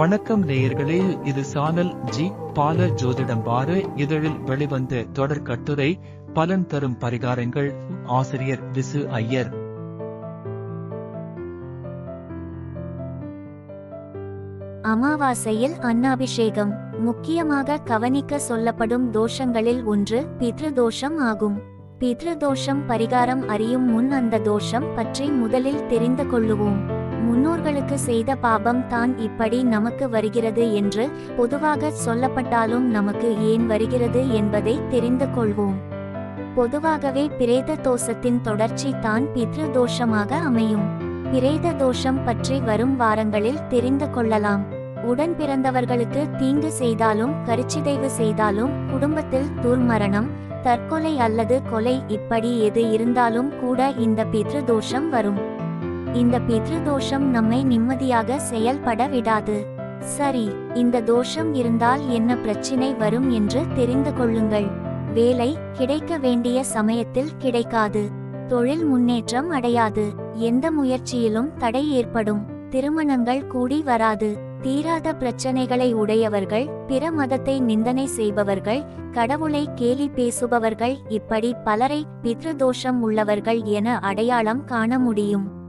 வணக்கம் நேயர்களே இது சானல் ஜி. பால ஜோதிடம் வார இதழில் வெளிவந்த தொடர் கட்டுரை பலன் தரும் பரிகாரங்கள் ஆசிரியர் விசு ஐயர். அமாவாசையில் அன்னாபிஷேகம் முக்கியமாக கவனிக்க சொல்லப்படும் தோஷங்களில் ஒன்று பித்ருதோஷம் ஆகும். பித்ருதோஷம் பரிகாரம் அறியும் முன் அந்த தோஷம் பற்றி முதலில் தெரிந்து கொள்ளுவோம். முன்னோர்களுக்கு செய்த பாபம் தான் இப்படி நமக்கு வருகிறது என்று பொதுவாக சொல்லப்பட்டாலும் நமக்கு ஏன் வருகிறது என்பதை தெரிந்து கொள்வோம். பொதுவாகவே பிரேத தோஷத்தின் தொடர்ச்சி தான் பித்ரு தோஷமாக அமையும். பிரேத தோஷம் பற்றி வரும் வாரங்களில் தெரிந்து கொள்ளலாம். உடன் பிறந்தவர்களுக்கு தீங்கு செய்தாலும் கருச்சிதைவு செய்தாலும் குடும்பத்தில் துர்மரணம் தற்கொலை அல்லது கொலை இப்படி எது இருந்தாலும் கூட இந்த பித்ரு தோஷம் வரும். இந்த பித்ரு தோஷம் நம்மை நிம்மதியாக செயல்பட விடாது. சரி இந்த தோஷம் இருந்தால் என்ன பிரச்சினை வரும் என்று தெரிந்து கொள்ளுங்கள். வேலை கிடைக்க வேண்டிய சமயத்தில் கிடைக்காது. தொழில் முன்னேற்றம் அடையாது. எந்த முயற்சியிலும் தடை ஏற்படும். திருமணங்கள் கூடி வராது. தீராத பிரச்சனைகளை உடையவர்கள் பிற மதத்தை நிந்தனை செய்பவர்கள் கடவுளை கேலி பேசுபவர்கள் இப்படி பலரை பித்ருதோஷம் உள்ளவர்கள் என அடையாளம் காண முடியும்.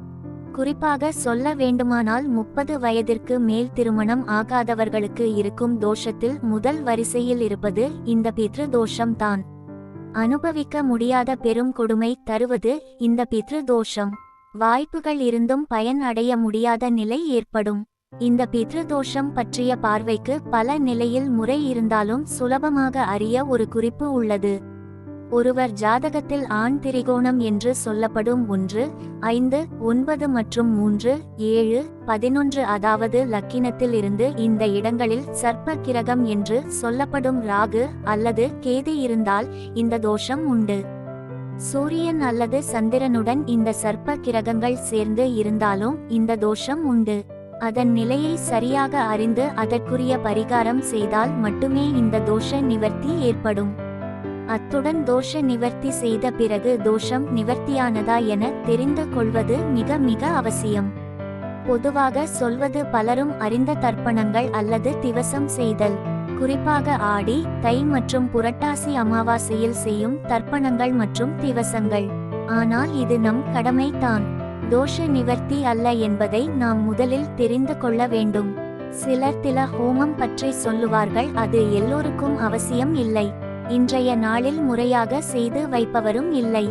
குறிப்பாக சொல்ல வேண்டுமானால் முப்பது வயதிற்கு மேல் திருமணம் ஆகாதவர்களுக்கு இருக்கும் தோஷத்தில் முதல் வரிசையில் இருப்பது இந்த பித்ரு தோஷம்தான் அனுபவிக்க முடியாத பெரும் கொடுமை தருவது இந்த பித்ரு தோஷம் வாய்ப்புகள் இருந்தும் பயன் அடைய முடியாத நிலை ஏற்படும். இந்த பித்ரு தோஷம் பற்றிய பார்வைக்கு பல நிலையில் முறை இருந்தாலும் சுலபமாக அறிய ஒரு குறிப்பு உள்ளது. ஒருவர் ஜாதகத்தில் ஆண் திரிகோணம் என்று சொல்லப்படும் ஒன்று ஐந்து ஒன்பது மற்றும் மூன்று ஏழு பதினொன்று அதாவது லக்கினத்தில் இருந்து இந்த இடங்களில் சர்ப்ப கிரகம் என்று சொல்லப்படும் ராகு அல்லது கேது இருந்தால் இந்த தோஷம் உண்டு. சூரியன் அல்லது சந்திரனுடன் இந்த சர்ப்ப கிரகங்கள் சேர்ந்து இருந்தாலும் இந்த தோஷம் உண்டு. அதன் நிலையை சரியாக அறிந்து அதற்குரிய பரிகாரம் செய்தால் மட்டுமே இந்த தோஷ நிவர்த்தி ஏற்படும். அத்துடன் தோஷ நிவர்த்தி செய்த பிறகு தோஷம் நிவர்த்தியானதா என தெரிந்து கொள்வது மிக மிக அவசியம். பொதுவாக சொல்வது பலரும் அறிந்த தர்ப்பணங்கள் அல்லது திவசம் செய்தல். குறிப்பாக ஆடி தை மற்றும் புரட்டாசி அமாவாசையில் செய்யும் தர்ப்பணங்கள் மற்றும் திவசங்கள். ஆனால் இது நம் கடமைதான் தோஷ நிவர்த்தி அல்ல என்பதை நாம் முதலில் தெரிந்து கொள்ள வேண்டும். சிலர் தில ஹோமம் பற்றி சொல்லுவார்கள் அது எல்லோருக்கும் அவசியம் இல்லை. இன்றைய நாளில் முறையாக செய்து வைப்பவரும் இல்லை.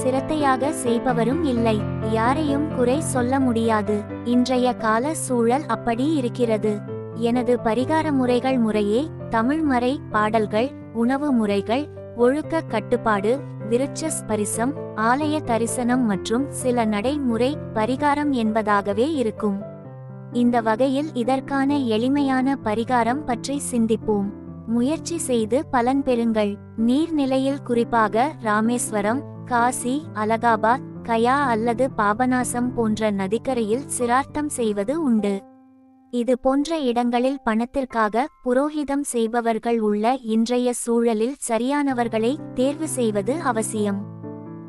சிரத்தையாக செய்பவரும் இல்லை. யாரையும் குறை சொல்ல முடியாது. இன்றைய கால சூழல் அப்படி இருக்கிறது. எனது பரிகார முறைகள் முறையே தமிழ் மறை பாடல்கள் உணவு முறைகள் ஒழுக்க கட்டுப்பாடு விருட்ச ஸ்பரிசம் ஆலய தரிசனம் மற்றும் சில நடைமுறை பரிகாரம் என்பதாகவே இருக்கும். இந்த வகையில் இதற்கான எளிமையான பரிகாரம் பற்றி சிந்திப்போம். முயற்சி செய்து பலன் பெறுங்கள். நீர்நிலையில் குறிப்பாக ராமேஸ்வரம் காசி அலகாபாத் கயா அல்லது பாபநாசம் போன்ற நதிக்கரையில் சிரார்த்தம் செய்வது உண்டு. இது போன்ற இடங்களில் பணத்திற்காக புரோகிதம் செய்பவர்கள் உள்ள இன்றைய சூழலில் சரியானவர்களை தேர்வு செய்வது அவசியம்.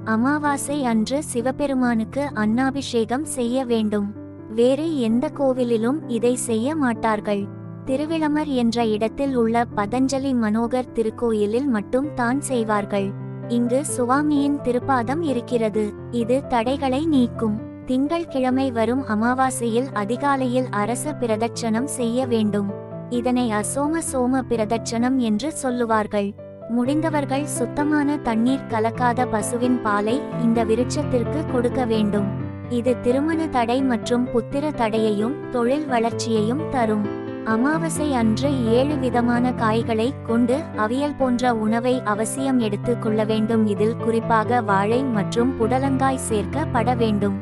அமாவாசை அன்று சிவபெருமானுக்கு அன்னாபிஷேகம் செய்ய வேண்டும். வேறு எந்த கோவிலிலும் இதை செய்ய மாட்டார்கள். திருவிளமர் என்ற இடத்தில் உள்ள பதஞ்சலி மனோகர் திருக்கோயிலில் மட்டும் தான் செய்வார்கள். இங்கு சுவாமியின் திருப்பாதம் இருக்கிறது. இது தடைகளை நீக்கும். திங்கள்கிழமை வரும் அமாவாசையில் அதிகாலையில் அரச பிரதட்சணம் செய்ய வேண்டும். இதனை அசோம சோம பிரதட்சணம் என்று சொல்லுவார்கள். முடிந்தவர்கள் சுத்தமான தண்ணீர் கலக்காத பசுவின் பாலை இந்த விருட்சத்திற்கு கொடுக்க வேண்டும். இது திருமண தடை மற்றும் புத்திர தடையையும் தொழில் வளர்ச்சியையும் தரும். அமாவாசை அன்று ஏழு விதமான காய்களை கொண்டு அவியல் போன்ற உணவை அவசியம் எடுத்து கொள்ள வேண்டும். இதில் குறிப்பாக வாழை மற்றும் புடலங்காய் சேர்க்கப்பட வேண்டும்.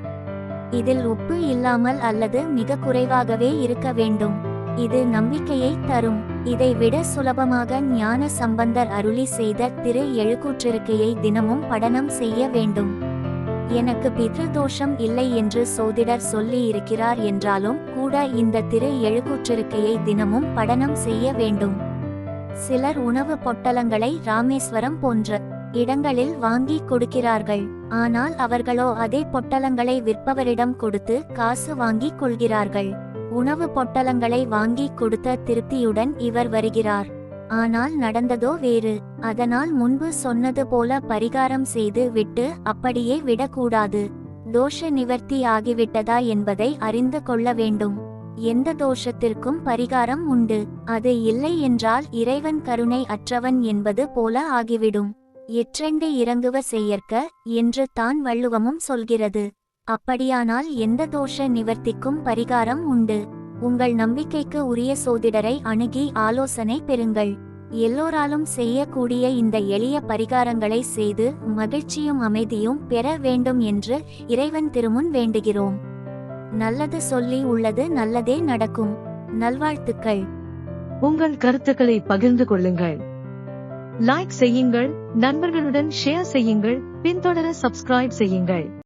இதில் உப்பு இல்லாமல் அல்லது மிக குறைவாகவே இருக்க வேண்டும். இது நம்பிக்கையை தரும். இதை விட சுலபமாக ஞான சம்பந்தர் அருளி செய்த திரு எழுக்கூற்றிருக்கையை தினமும் படனம் செய்ய வேண்டும். எனக்கு பித்ருதோஷம் இல்லை என்று சோதிடர் சொல்லி இருக்கிறார் என்றாலும் கூட இந்த திரு எழுக்கூற்றிருக்கையை தினமும் படனம் செய்ய வேண்டும். சிலர் உணவு பொட்டலங்களை ராமேஸ்வரம் போன்ற இடங்களில் வாங்கி கொடுக்கிறார்கள். ஆனால் அவர்களோ அதே பொட்டலங்களை விற்பவரிடம் கொடுத்து காசு வாங்கிக் கொள்கிறார்கள். உணவு பொட்டலங்களை வாங்கி கொடுத்த திருப்தியுடன் இவர் வருகிறார். ஆனால் நடந்ததோ வேறு. அதனால் முன்பு சொன்னது போல பரிகாரம் செய்து விட்டு அப்படியே விடக்கூடாது. தோஷ நிவர்த்தி ஆகிவிட்டதா என்பதை அறிந்து கொள்ள வேண்டும். எந்த தோஷத்திற்கும் பரிகாரம் உண்டு. அது இல்லை என்றால் இறைவன் கருணை அற்றவன் என்பது போல ஆகிவிடும். எற்றெண்டு இறங்குவ செய்யற்க என்று தான் வள்ளுவமும் சொல்கிறது. அப்படியானால் எந்த தோஷ நிவர்த்திக்கும் பரிகாரம் உண்டு. உங்கள் நம்பிக்கைக்கு உரிய சோதிடரை அணுகி ஆலோசனை பெறுங்கள். எல்லோராலும் செய்யக்கூடிய இந்த எளிய பரிகாரங்களை செய்து மகிழ்ச்சியும் அமைதியும் பெற வேண்டும் என்று இறைவன் திருமுன் வேண்டுகிறோம். நல்லது சொல்லி உள்ளது நல்லதே நடக்கும். நல்வாழ்த்துக்கள். உங்கள் கருத்துக்களை பகிர்ந்து கொள்ளுங்கள். லைக் செய்யுங்கள் நண்பர்களுடன் ஷேர் செய்யுங்கள் பின்தொடர சப்ஸ்கிரைப் செய்யுங்கள்.